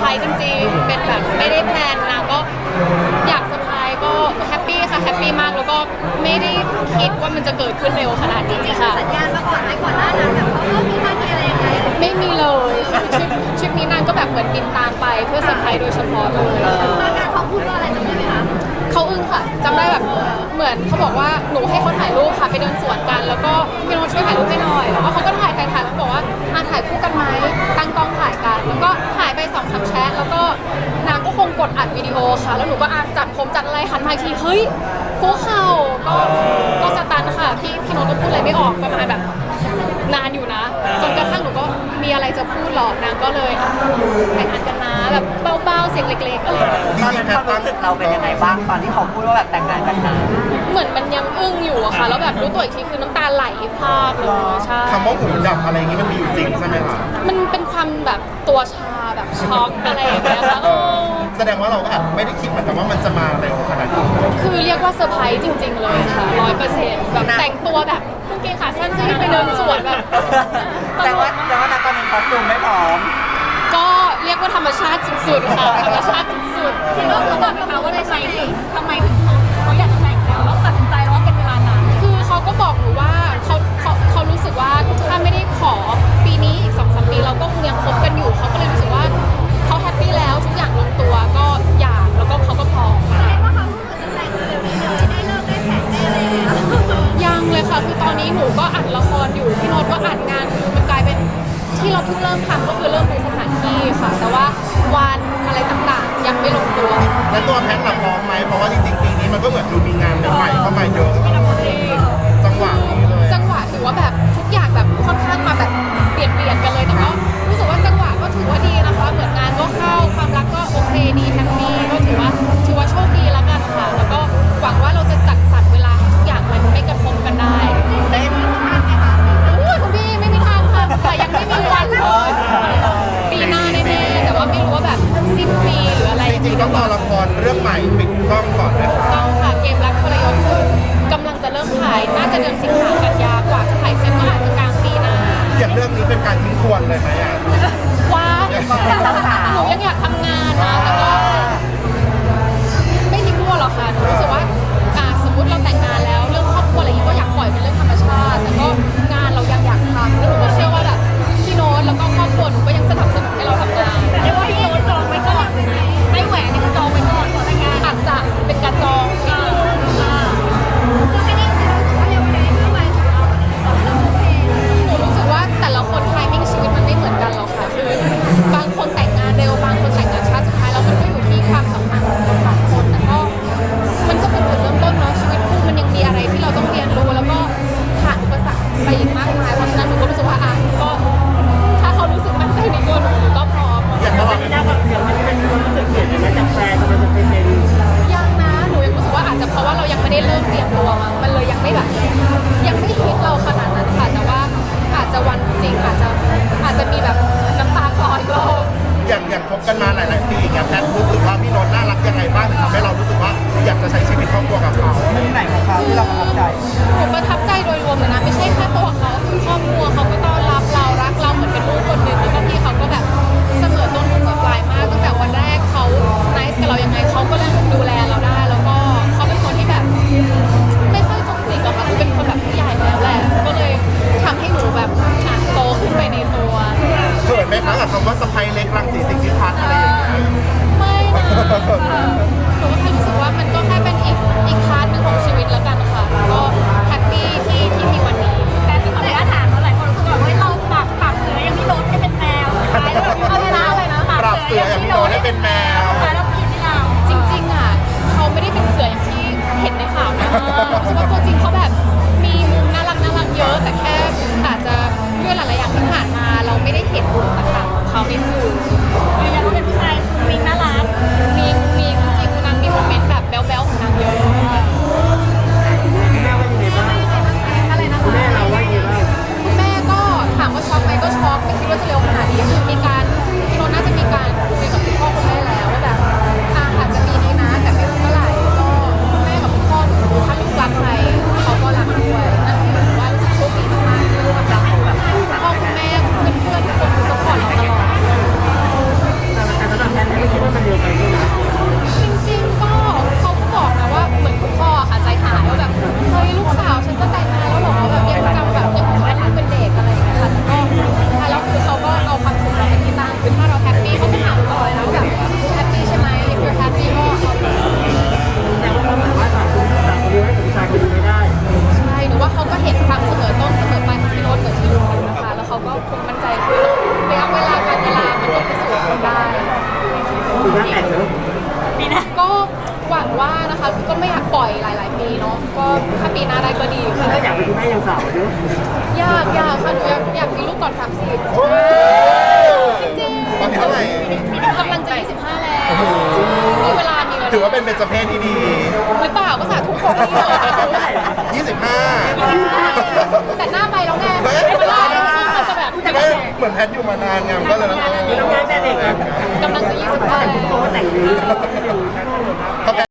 ไพรส์จริงๆ เป็นแบบไม่ได้แพลนนางก็อยากเซอร์ไพรส์ก็แฮปปี้ค่ะแฮปปี้มากแล้วก็ไม่ได้คิดว่ามันจะเกิดขึ้นเร็วขนาดนี้ค่ะ สัญญาณมาก่อนไหมก่อนหน้านั้นแบบเขาก็มีท่าทีอะไรยังไงไม่มีเลยทริปทริปนี้นางก็แบบเหมือนบินตามไปเพื่อเซอร์ไพรส์โดยเฉพาะเลยตอนนั้นเขาพูดว่าอะไรจำได้ไหมคะเขาอึ้งค่ะจำได้แบบเหมือนเขาบอกว่าหนูให้เขาถ่ายรูปค่ะไปเดินสวนกัน แล้วก็พี่โน้ตช่วยถ่ายรูปให้หน่อยแล้วก็เขาก็ถ่ายถ่ายถ่าย มาอีกทีเฮ้ยคุกเข่าก็ก็สตันค่ะพี่พี่โน้ตก็พูดอะไรไม่ออกประมาณแบบนานอยู่นะ จนกระทั่งหนูก็มีอะไรจะพูดหรอกนางก็เลยอะแต่งงานกันนะแบบเบาๆเสียงเล็กๆอะไรอย่างเงี้ย ตอนนั้นความรู้สึกเราเป็นยังไงบ้างตอนที่เขาพูดว่าแบบแต่งงานกันนะเหมือนมันยังอึ้งอยู่อะค่ะ แล้วแบบรู้ตัวอีกทีคือน้ำตาไหลพรากเลยใช่ คำว่าหูดับอะไรอย่างนี้มันมีอยู่จริงใช่ไหมคะ มันเป็นความแบบตัวชาแบบช็อกอะไรอย่างเงี้ยค่ะเออ แสดงว่าเราก็อาจไม่ได้คิดเหมือนกันว่ามันจะมาเร็วขนาดนี้คือเรียกว่าเซอร์ไพรส์จริง ๆ เลยค่ะร้อยเปอร์เซ็นต์แบบแต่งตัวแบบกางเกงขาสั้นเสื้อยืดไปเดินสวนแบบแต่ว่าแต่ว่าณตอนนั้นคอสตูมไม่พร้อม ก็เรียกว่าธรรมชาติสุดๆค่ะธรรมชาติสุดๆพี่โน้ตเขาบอกไหมคะว่าทำไมถึงทำไมถึง ที่เราเพิ่งเริ่มทำก็คือเริ่มดูสถานที่ค่ะ แต่ว่าวันอะไรต่างๆ ยังไม่ลงตัว และตัวแพทย์ล่ะพร้อมไหมเพราะว่าจริงๆปีนี้มันก็เหมือนดูมีงานใหม่ๆเข้ามาเยอะจังหวะนี้เลยจังหวะถือว่าแบบทุกอย่างแบบค่อนข้างมาแบบเปลี่ยนเปลี่ยนๆกันเลยแต่ก็รู้สึกว่าจังหวะก็ถือว่าดีนะคะ เหมือนงานก็เข้าความรักก็โอเคดี เดือนสิงหากันยากว่าจะถ่ายเสร็จก็อาจจะกลางปีหน้าอย่างเรื่องนี้เป็นการทิ้งทวนเลยไหมอะว่าหนูยังอยากทำงานนะแต่ก็ ยังไม่ได้เริ่มเตรียมตัวมั้งมันเลยยังไม่แบบยังไม่ฮิตเราขนาดนั้นค่ะแต่ว่าอาจจะวันจริงอาจจะอาจจะมีแบบน้ำตาคลออีกรอบอย่างอย่างคบกันมาหลายๆปีอย่างเงี้ยแพทรู้สึกว่าพี่นนท์น่ารักยังไง ว่าสะพ เขาในสื่ีหน้าแต่งเนาะปีหน้าก็หวังว่านะคะก็ไม่อยากปล่อยหลาย ๆ ปีเนาะก็ถ้าปีหน้าได้ก็ดีคือก็อยากเป็นแม่ยังสาวเนาะอยากอยากค่ะหนูอยากอยากมีลูกก่อนสามสิบจริงๆตอนนี้เท่าไหร่กำลังจะ25แล้วมีเวลามีเลาถือว่าเป็นเป็นสเปนที่ดีหรือเปล่าภาษาทุกขอให้สิบห้าแต่หน้า เหมือนแพทอยู่มานานไงก็เลยต้องเด็กกำลังจะยี่สิบแปด คนแต่งนี้